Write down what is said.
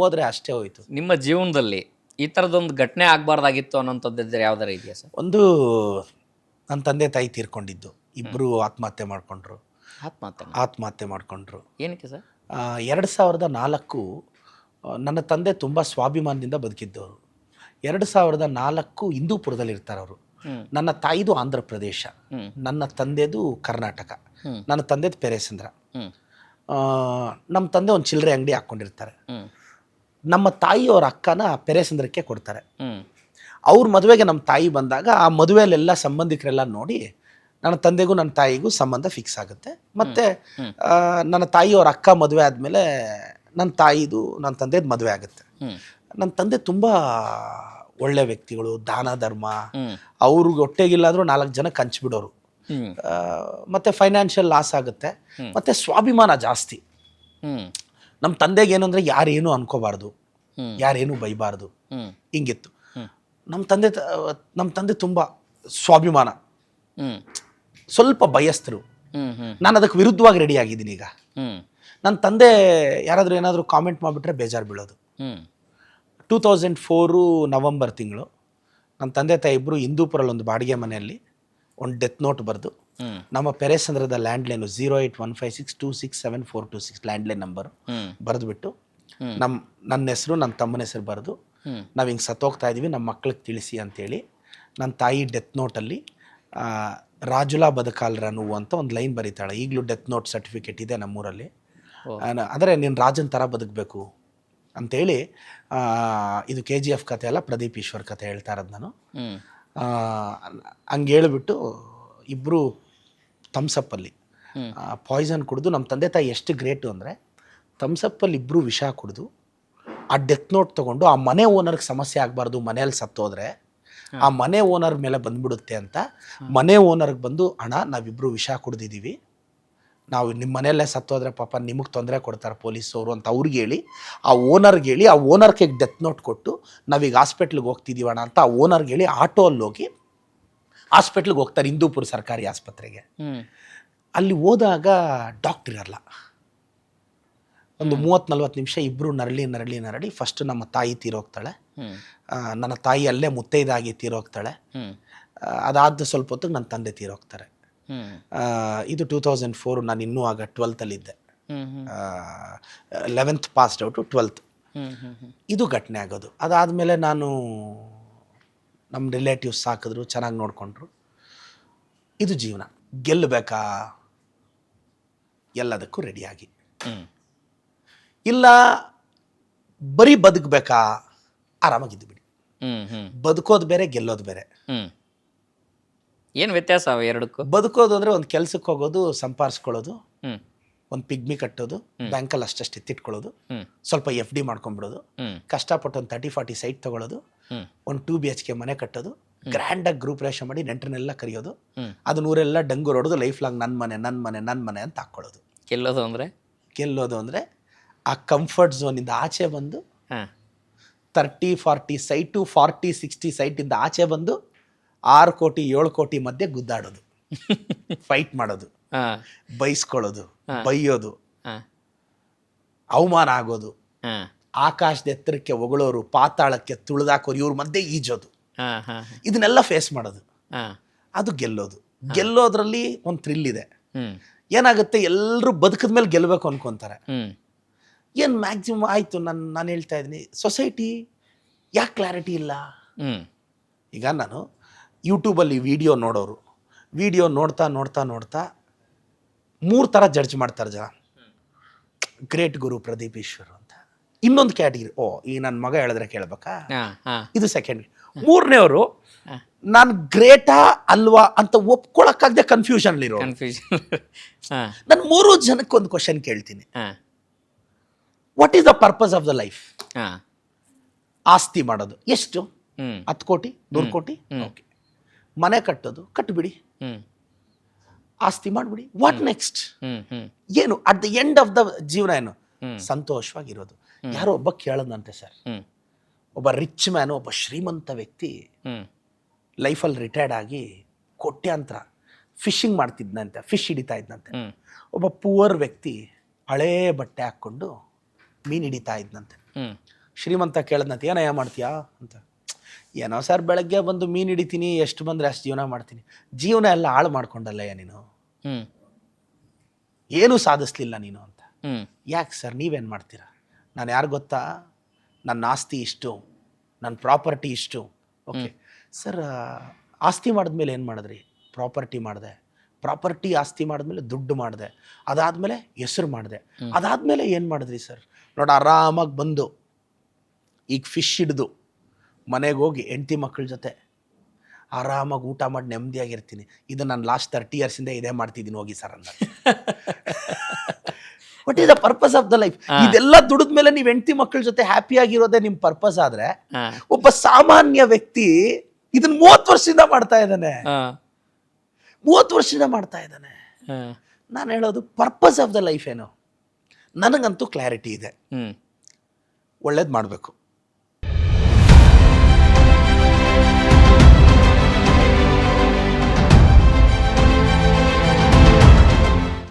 ಹೋದ್ರೆ ಅಷ್ಟೇ ಹೋಯ್ತು. ನಿಮ್ಮ ಜೀವನದಲ್ಲಿ ಈ ಥರದೊಂದು ಘಟನೆ ಆಗಬಾರ್ದಾಗಿತ್ತು ಅನ್ನೋಂಥದ್ದಿದ್ರೆ ಯಾವ್ದಾರ ಇದೆಯಾ ಸರ್? ಒಂದು ನನ್ನ ತಂದೆ ತಾಯಿ ತೀರ್ಕೊಂಡಿದ್ದು. ಇಬ್ಬರು ಆತ್ಮಹತ್ಯೆ ಮಾಡ್ಕೊಂಡ್ರು. ಆತ್ಮಹತ್ಯೆ ಆತ್ಮಹತ್ಯೆ ಮಾಡ್ಕೊಂಡ್ರು. ಏನಕ್ಕೆ ಸರ್? ಎರಡು ಸಾವಿರದ ನಾಲ್ಕು ನನ್ನ ತಂದೆ ತುಂಬ ಸ್ವಾಭಿಮಾನದಿಂದ ಬದುಕಿದ್ದವರು. ಎರಡು ಸಾವಿರದ ನಾಲ್ಕು ಹಿಂದೂಪುರದಲ್ಲಿ ಇರ್ತಾರೆ ಅವರು. ನನ್ನ ತಾಯಿದು ಆಂಧ್ರ ಪ್ರದೇಶ ನನ್ನ ತಂದೆದು ಕರ್ನಾಟಕ ನನ್ನ ತಂದೆದು ಪೆರೇಸಂದ್ರ. ನಮ್ಮ ತಂದೆ ಒಂದು ಚಿಲ್ಲರೆ ಅಂಗಡಿ ಹಾಕ್ಕೊಂಡಿರ್ತಾರೆ ನಮ್ಮ ತಾಯಿಯವ್ರ ಅಕ್ಕನ ಪೆರೆಸಂದ್ರಕ್ಕೆ ಕೊಡ್ತಾರೆ. ಅವ್ರ ಮದುವೆಗೆ ನಮ್ಮ ತಾಯಿ ಬಂದಾಗ ಆ ಮದುವೆಯಲ್ಲೆಲ್ಲ ಸಂಬಂಧಿಕರೆಲ್ಲ ನೋಡಿ ನನ್ನ ತಂದೆಗೂ ನನ್ನ ತಾಯಿಗೂ ಸಂಬಂಧ ಫಿಕ್ಸ್ ಆಗುತ್ತೆ. ಮತ್ತು ನನ್ನ ತಾಯಿಯವ್ರ ಅಕ್ಕ ಮದುವೆ ಆದಮೇಲೆ ನನ್ನ ತಾಯಿದು ನನ್ನ ತಂದೆದು ಮದುವೆ ಆಗುತ್ತೆ. ನನ್ನ ತಂದೆ ತುಂಬ ಒಳ್ಳೆ ವ್ಯಕ್ತಿಗಳು ದಾನ ಧರ್ಮ. ಅವ್ರಿಗೆ ಹೊಟ್ಟೆಗಿಲ್ಲಾದರೂ ನಾಲ್ಕು ಜನ ಹಂಚ್ಬಿಡೋರು ಬಿಡೋರು. ಮತ್ತೆ ಫೈನಾನ್ಷಿಯಲ್ ಲಾಸ್ ಆಗುತ್ತೆ. ಮತ್ತೆ ಸ್ವಾಭಿಮಾನ ಜಾಸ್ತಿ. ನಮ್ಮ ತಂದೆಗೆ ಏನಂದರೆ ಯಾರೇನು ಅನ್ಕೋಬಾರ್ದು. ಯಾರೇನು ಬೈಬಾರ್ದು. ಹಿಂಗಿತ್ತು. ನಮ್ಮ ತಂದೆ ನಮ್ಮ ತಂದೆ ತುಂಬ ಸ್ವಾಭಿಮಾನ. ಸ್ವಲ್ಪ ಬಯಸ್ತರು. ನಾನು ಅದಕ್ಕೆ ವಿರುದ್ಧವಾಗಿ ರೆಡಿ ಆಗಿದ್ದೀನಿ ಈಗ. ನನ್ನ ತಂದೆ ಯಾರಾದರೂ ಏನಾದರೂ ಕಾಮೆಂಟ್ ಮಾಡಿಬಿಟ್ರೆ ಬೇಜಾರು ಬೀಳೋದು. ಟೂ ತೌಸಂಡ್ ಫೋರು ನವಂಬರ್ ತಿಂಗಳು ನನ್ನ ತಂದೆ ತಾಯಿ ಇಬ್ಬರು ಹಿಂದೂಪುರಲ್ಲಿ ಒಂದು ಬಾಡಿಗೆ ಮನೆಯಲ್ಲಿ ಒಂದು ಡೆತ್ ನೋಟ್ ಬರೆದು ನಮ್ಮ ಪೆರೇಸಂದ್ರದ landline zero eight one five six two six seven four two six landline line number ಬರೆದುಬಿಟ್ಟು. ನಮ್ಮ ನನ್ನ ಹೆಸರು ನನ್ನ ತಮ್ಮನ ಹೆಸರು ಬರೆದು ನಾವು ಹಿಂಗೆ ಸತ್ತೋಗ್ತಾ ಇದ್ದೀವಿ ನಮ್ಮ ಮಕ್ಳಿಗೆ ತಿಳಿಸಿ ಅಂತೇಳಿ ನನ್ನ ತಾಯಿ ಡೆತ್ ನೋಟಲ್ಲಿ ರಾಜುಲಾ ರಾಜುಲಾ ನೋವು ಅಂತ ಒಂದು ಲೈನ್ ಬರೀತಾಳೆ. ಈಗಲೂ ಡೆತ್ ನೋಟ್ ಸರ್ಟಿಫಿಕೇಟ್ ಇದೆ ನಮ್ಮೂರಲ್ಲಿ. ಊರಲ್ಲಿ ಅಂದರೆ ನೀನು ರಾಜನ್ ಥರ ಬದುಕಬೇಕು ಅಂತೇಳಿ ಇದು ಕೆ ಜಿ ಎಫ್ ಕತೆ ಅಲ್ಲ ಪ್ರದೀಪ್ ಈಶ್ವರ್ ಕತೆ ಹೇಳ್ತಾ ಇರೋದು ನಾನು. ಹಂಗೇಳ್ಬಿಟ್ಟು ಹಂಗೆ ಹೇಳ್ಬಿಟ್ಟು ಇಬ್ಬರು ಥಮ್ಸಪ್ಪಲ್ಲಿ. ಪಾಯ್ಸನ್ ಕುಡಿದು ನಮ್ಮ ತಂದೆ ತಾಯಿ ಎಷ್ಟು ಗ್ರೇಟು ಅಂದರೆ ಥಮ್ಸಪ್ಪಲ್ಲಿ ಇಬ್ಬರು ವಿಷ ಕುಡಿದು ಆ ಡೆತ್ ನೋಟ್ ತೊಗೊಂಡು ಆ ಮನೆ ಓನರ್ಗೆ ಸಮಸ್ಯೆ ಆಗಬಾರ್ದು ಮನೆಯಲ್ಲಿ ಸತ್ತೋದ್ರೆ ಆ ಮನೆ ಓನರ್ ಮೇಲೆ ಬಂದ್ಬಿಡುತ್ತೆ ಅಂತ ಮನೆ ಓನರ್ಗೆ ಬಂದು ಹಣ ನಾವಿಬ್ಬರು ವಿಷ ಕುಡ್ದಿದ್ದೀವಿ ನಾವು ನಿಮ್ಮ ಮನೆಯಲ್ಲೇ ಸತ್ತೋದ್ರೆ ಪಾಪ ನಿಮಗೆ ತೊಂದರೆ ಕೊಡ್ತಾರೆ ಪೊಲೀಸವರು ಅಂತ ಅವ್ರಿಗೆ ಹೇಳಿ ಆ ಓನರ್ಗೆ ಹೇಳಿ ಆ ಓನರ್ಗೆ ಡೆತ್ ನೋಟ್ ಕೊಟ್ಟು ನಾವೀಗ ಹಾಸ್ಪಿಟ್ಲಿಗೆ ಹೋಗ್ತಿದ್ದೀವಣ ಅಂತ ಆ ಓನರ್ಗೆ ಹೇಳಿ ಆಟೋಲ್ಲಿ ಹೋಗಿ ಹಾಸ್ಪಿಟ್ಲಿಗೆ ಹೋಗ್ತಾರೆ ಹಿಂದೂಪುರ ಸರ್ಕಾರಿ ಆಸ್ಪತ್ರೆಗೆ. ಅಲ್ಲಿ ಹೋದಾಗ ಡಾಕ್ಟರ್ ಇರಲ್ಲ. ಒಂದು ಮೂವತ್ತು ನಲ್ವತ್ತು ನಿಮಿಷ ಇಬ್ಬರು ನರಳಿ ನರಳಿ ನರಳಿ ಫಸ್ಟ್ ನಮ್ಮ ತಾಯಿ ತೀರೋಗ್ತಾಳೆ. ನನ್ನ ತಾಯಿ ಅಲ್ಲೇ ಮುತ್ತೈದಾಗಿ ತೀರೋಗ್ತಾಳೆ. ಅದಾದ ಸ್ವಲ್ಪ ಹೊತ್ತಿಗೆ ನನ್ನ ತಂದೆ ತೀರೋಗ್ತಾರೆ. ಇದು ಟೂ ತೌಸಂಡ್ ಫೋರ್ ನಾನು ಇನ್ನೂ ಆಗ ಟ್ವೆಲ್ತಲ್ಲಿದ್ದೆ ಲೆವೆಂತ್ ಪಾಸ್ಡ್ ಔಟು ಟ್ವೆಲ್ತ್. ಇದು ಘಟನೆ ಆಗೋದು. ಅದಾದಮೇಲೆ ನಾನು ನಮ್ಮ ರಿಲೇಟಿವ್ಸ್ ಸಾಕಿದ್ರು ಚೆನ್ನಾಗಿ ನೋಡಿಕೊಂಡ್ರು. ಇದು ಜೀವನ. ಗೆಲ್ಲಬೇಕಾ? ಎಲ್ಲದಕ್ಕೂ ರೆಡಿಯಾಗಿ ಇಲ್ಲ ಬರೀ ಬದುಕಬೇಕಾ? ಆರಾಮಾಗಿದ್ದು ಬಿಡಿ. ಬದುಕೋದು ಬೇರೆ ಗೆಲ್ಲೋದು ಬೇರೆ. ಏನು ಏನ್ ವ್ಯತ್ಯಾಸ ಅವ ಎರಡಕ್ಕೂ? ಬದುಕೋದು ಅಂದರೆ ಒಂದು ಕೆಲ್ಸಕ್ಕೆ ಹೋಗೋದು ಸಂಪಾದಿಸ್ಕೊಳ್ಳೋದು ಒಂದು ಪಿಗ್ಮಿ ಕಟ್ಟೋದು ಬ್ಯಾಂಕಲ್ಲಿ ಅಷ್ಟಷ್ಟು ಎತ್ತಿಟ್ಕೊಳ್ಳೋದು ಸ್ವಲ್ಪ ಎಫ್ ಡಿ ಮಾಡ್ಕೊಂಡ್ಬಿಡೋದು ಕಷ್ಟಪಟ್ಟು ಒಂದು ತರ್ಟಿ ಫಾರ್ಟಿ ಸೈಟ್ ತೊಗೊಳೋದು ಒಂದು ಟೂ ಬಿ ಎಚ್ ಕೆ ಮನೆ ಕಟ್ಟೋದು ಗ್ರ್ಯಾಂಡಾಗಿ ಗ್ರೂಪ್ ರೇಷನ್ ಮಾಡಿ ನೆಂಟರನ್ನೆಲ್ಲ ಕರೆಯೋದು ಹ್ಮ್. ಅದು ನೂರೆಲ್ಲ ಡಂಗೂರ್ ಹೊಡೆದು ಲೈಫ್ ಲಾಂಗ್ ನನ್ನ ಮನೆ ನನ್ನ ಮನೆ ನನ್ನ ಮನೆ ಅಂತ ಹಾಕ್ಕೊಳ್ಳೋದು. ಗೆಲ್ಲೋದು ಅಂದರೆ? ಗೆಲ್ಲೋದು ಅಂದರೆ ಆ ಕಂಫರ್ಟ್ ಝೋನಿಂದ ಆಚೆ ಬಂದು thirty forty site forty sixty ಸೈಟಿಂದ ಆಚೆ ಬಂದು ಆರು ಕೋಟಿ ಏಳು ಕೋಟಿ ಮಧ್ಯೆ ಗುದ್ದಾಡೋದು. ಫೈಟ್ ಮಾಡೋದು. ಬೈಸ್ಕೊಳ್ಳೋದು ಬೈಯೋದು ಅವಮಾನ ಆಗೋದು ಆಕಾಶದ ಎತ್ತರಕ್ಕೆ ಹೊಗಳೋರು ಪಾತಾಳಕ್ಕೆ ತುಳಿದಾಕೋರು ಇವ್ರ ಮಧ್ಯೆ ಈಜೋದು. ಇದನ್ನೆಲ್ಲ ಫೇಸ್ ಮಾಡೋದು. ಅದು ಗೆಲ್ಲೋದು. ಗೆಲ್ಲೋದ್ರಲ್ಲಿ ಒಂದು ಥ್ರಿಲ್ ಇದೆ. ಏನಾಗುತ್ತೆ ಎಲ್ಲರೂ ಬದುಕದ ಮೇಲೆ ಗೆಲ್ಲಬೇಕು ಅನ್ಕೊಂತಾರೆ. ಏನು ಮ್ಯಾಕ್ಸಿಮಮ್ ಆಯಿತು ನಾನು ನಾನು ಹೇಳ್ತಾ ಇದ್ದೀನಿ ಸೊಸೈಟಿ ಯಾಕೆ ಕ್ಲಾರಿಟಿ ಇಲ್ಲ? ಈಗ ನಾನು ಯೂಟ್ಯೂಬಲ್ಲಿ ವಿಡಿಯೋ ನೋಡೋರು. ವಿಡಿಯೋ ನೋಡ್ತಾ ನೋಡ್ತಾ ನೋಡ್ತಾ ಮೂರು ಥರ ಜಡ್ಜ್ ಮಾಡ್ತಾರೆ ಜನ. ಗ್ರೇಟ್ ಗುರು ಪ್ರದೀಪ್ ಈಶ್ವರ್ ಅಂತ. ಇನ್ನೊಂದು ಕ್ಯಾಟಗಿರಿ ಓ ಈ ನನ್ನ ಮಗ ಹೇಳಿದ್ರೆ ಕೇಳ್ಬೇಕಾ? ಹಾ ಹಾ. ಇದು ಸೆಕೆಂಡ್ ಮೂರನೇವರು ನಾನು ಗ್ರೇಟಾ ಅಲ್ವಾ ಅಂತ ಒಪ್ಕೊಳಕ್ಕಾಗದೆ ಕನ್ಫ್ಯೂಷನ್ ಹಾ. ನಾನು ಮೂರು ಜನಕ್ಕೆ ಒಂದು ಕ್ವಶನ್ ಕೇಳ್ತೀನಿ. ಹಾ. What is the purpose of the life ಹಾ. ಆಸ್ತಿ ಮಾಡೋದು. ಎಷ್ಟು? ಹತ್ತು ಕೋಟಿ? ನೂರು ಕೋಟಿ? ಓಕೆ. ಮನೆ ಕಟ್ಟೋದು. ಕಟ್ಬಿಡಿ. ಹ್ಮ್. ಆಸ್ತಿ ಮಾಡಿಬಿಡಿ. ವಾಟ್ ನೆಕ್ಸ್ಟ್ ಏನು? At the end of the ಜೀವನ ಏನು. ಸಂತೋಷವಾಗಿರೋದು. ಯಾರೋ ಒಬ್ಬ ಕೇಳದಂತೆ ಸರ್. ಒಬ್ಬ ರಿಚ್ ಮ್ಯಾನು ಒಬ್ಬ ಶ್ರೀಮಂತ ವ್ಯಕ್ತಿ ಲೈಫಲ್ಲಿ ರಿಟೈರ್ಡ್ ಆಗಿ ಕೋಟ್ಯಾಂತರ ಫಿಶಿಂಗ್ ಮಾಡ್ತಿದ್ನಂತೆ ಫಿಶ್ ಹಿಡಿತಾ ಇದ್ನಂತೆ. ಒಬ್ಬ ಪುವರ್ ವ್ಯಕ್ತಿ ಹಳೇ ಬಟ್ಟೆ ಹಾಕ್ಕೊಂಡು ಮೀನು ಹಿಡಿತಾ ಇದ್ನಂತೆ. ಶ್ರೀಮಂತ ಕೇಳದಂತೆ ಏನಯ್ಯ ಮಾಡ್ತೀಯಾ? ಅಂತ. ಏನೋ ಸರ್ ಬೆಳಗ್ಗೆ ಬಂದು ಮೀನು ಹಿಡಿತೀನಿ ಎಷ್ಟು ಬಂದರೆ ಅಷ್ಟು ಜೀವನ ಮಾಡ್ತೀನಿ. ಜೀವನ ಎಲ್ಲ ಹಾಳು ಮಾಡ್ಕೊಂಡಲ್ಲಯ್ಯ ನೀನು? ಹ್ಮ್. ಏನೂ ಸಾಧಿಸ್ಲಿಲ್ಲ ನೀನು ಅಂತ. ಹ್ಮ್. ಯಾಕೆ ಸರ್ ನೀವೇನು ಮಾಡ್ತೀರಾ? ನಾನು ಯಾರು ಗೊತ್ತಾ? ನನ್ನ ಆಸ್ತಿ ಇಷ್ಟು ನನ್ನ ಪ್ರಾಪರ್ಟಿ ಇಷ್ಟು. ಓಕೆ. ಸರ್ ಆಸ್ತಿ ಮಾಡಿದ್ಮೇಲೆ ಏನು ಮಾಡಿದ್ರಿ? ಪ್ರಾಪರ್ಟಿ ಮಾಡಿದೆ. ಪ್ರಾಪರ್ಟಿ ಆಸ್ತಿ ಮಾಡಿದ್ಮೇಲೆ ದುಡ್ಡು ಮಾಡಿದೆ. ಅದಾದಮೇಲೆ ಹೆಸರು ಮಾಡಿದೆ. ಅದಾದಮೇಲೆ ಏನು ಮಾಡಿದ್ರಿ ಸರ್? ನೋಡಿ ಆರಾಮಾಗಿ ಬಂದು ಈಗ ಫಿಶ್ ಹಿಡಿದು ಮನೆಗೆ ಹೋಗಿ ಹೆಂಡತಿ ಮಕ್ಕಳ ಜೊತೆ ಆರಾಮಾಗಿ ಊಟ ಮಾಡಿ ನೆಮ್ಮದಿಯಾಗಿರ್ತೀನಿ ಇದು ನಾನು ಲಾಸ್ಟ್ ತರ್ಟಿ ಇಯರ್ಸಿಂದ ಇದೇ ಮಾಡ್ತಿದ್ದೀನಿ ಹೋಗಿ ಸರ್ ಅಂದ. What is the purpose of the life ಇದೆಲ್ಲ ದುಡಿದ ಮೇಲೆ ನೀವು ಹೆಂಡತಿ ಮಕ್ಕಳ ಜೊತೆ ಹ್ಯಾಪಿ ಆಗಿರೋದೇ ನಿಮ್ಮ ಪರ್ಪಸ್ ಆದ್ರೆ ಒಬ್ಬ ಸಾಮಾನ್ಯ ವ್ಯಕ್ತಿ ಇದನ್ನ ಮೂವತ್ತು ವರ್ಷದಿಂದ ಮಾಡ್ತಾ ಇದ್ದಾನೆ. ಮೂವತ್ತು ವರ್ಷದಿಂದ ಮಾಡ್ತಾ ಇದ್ದಾನೆ. ನಾನು ಹೇಳೋದು ಪರ್ಪಸ್ ಆಫ್ ದ ಲೈಫ್ ಏನು? ನನಗಂತೂ ಕ್ಲಾರಿಟಿ ಇದೆ. ಒಳ್ಳೇದು ಮಾಡಬೇಕು.